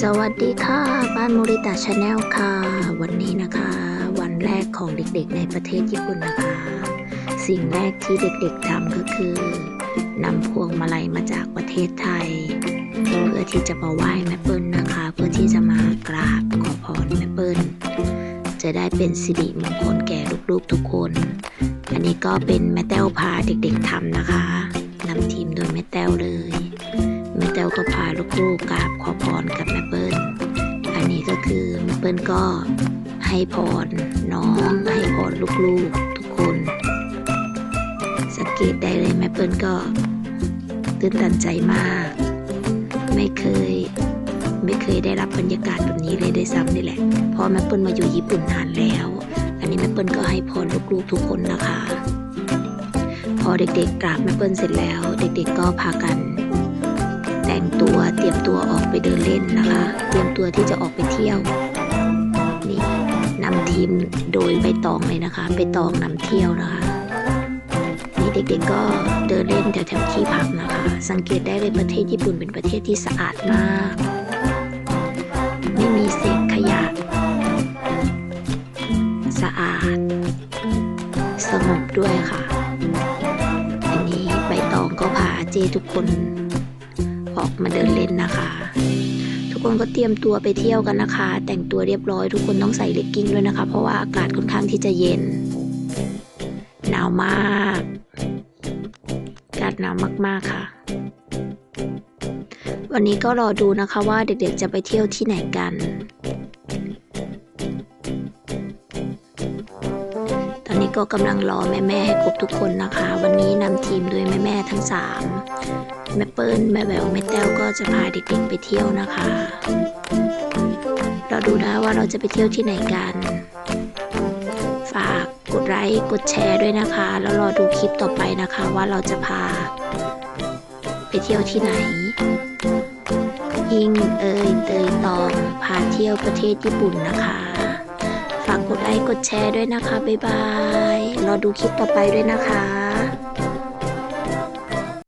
สวัสดีค่ะ บ้านโมริตาชาแนลค่ะ วันนี้นะคะ วันแรกของเด็กๆในประเทศญี่ปุ่นนะคะ สิ่งแรกที่เด็กๆทำก็คือนำพวงมาลัยมาจากประเทศไทย เพื่อที่จะมาไหว้แม่เปิ้ลนะคะ เพื่อที่จะมากราบขอพรแม่เปิ้ลจะได้เป็นสิริมงคลแก่ลูกๆทุกคน อันนี้ก็เป็นแม่แต้วพาเด็กๆทำนะคะนำทีมโดยแม่แต้วเลย วก็พาลูกๆกราบขอพรกับแม่เปิ้ล อันนี้ก็คือแม่เปิ้ลก็ให้พรน้องให้พรลูกๆทุกคน สังเกตได้เลยแม่เปิ้ลก็ตื่นตันใจมาก ไม่เคยไม่เคยได้รับบรรยากาศแบบนี้เลยได้ซ้ำนี่แหละเพราะแม่เปิ้ลมาอยู่ญี่ปุ่นนานแล้ว อันนี้แม่เปิ้ลก็ให้พรลูกๆทุกคนนะคะ พอเด็กๆกราบแม่เปิ้ลเสร็จแล้ว เด็กๆก็พากัน แต่งตัวเตรียมตัวออกไปเดินเล่นนะคะ เตรียมตัวที่จะออกไปเที่ยว นี่นำทีมโดยใบตองเลยนะคะใบตองนำเที่ยวนะคะ นี่เด็กๆก็เดินเล่นแถวๆที่พักนะคะ สังเกตได้เลยประเทศญี่ปุ่นเป็นประเทศที่สะอาดมาก ไม่มีเศษขยะ สะอาด สงบด้วยค่ะ อันนี้ใบตองก็พาเจทุกคน ออกมาเดินเล่นนะคะ ทุกคนก็เตรียมตัวไปเที่ยวกันนะคะ แต่งตัวเรียบร้อยทุกคนต้องใส่เลกกิ้งด้วยนะคะ เพราะว่าอากาศค่อนข้างที่จะเย็นหนาวมากอากาศหนาวมากๆค่ะ วันนี้ก็รอดูนะคะว่าเด็กๆจะไปเที่ยวที่ไหนกัน ก็กำลังรอแม่ๆให้ครบทุกคนนะคะ วันนี้นำทีมโดยแม่ๆทั้งสามแม่เปิ้ลแม่แววแม่แต้วก็จะพาเด็กๆไปเที่ยวนะคะ เราดูนะว่าเราจะไปเที่ยวที่ไหนกัน ฝากกดไลค์กดแชร์ด้วยนะคะ แล้วรอดูคลิปต่อไปนะคะว่าเราจะพา ไปเที่ยวที่ไหนอิงเอยเตยตองพาเที่ยวประเทศญี่ปุ่นนะคะ ฝากกดไลค์กดแชร์ด้วยนะคะ บ๊ายบาย รอดูคลิปต่อไปด้วยนะคะ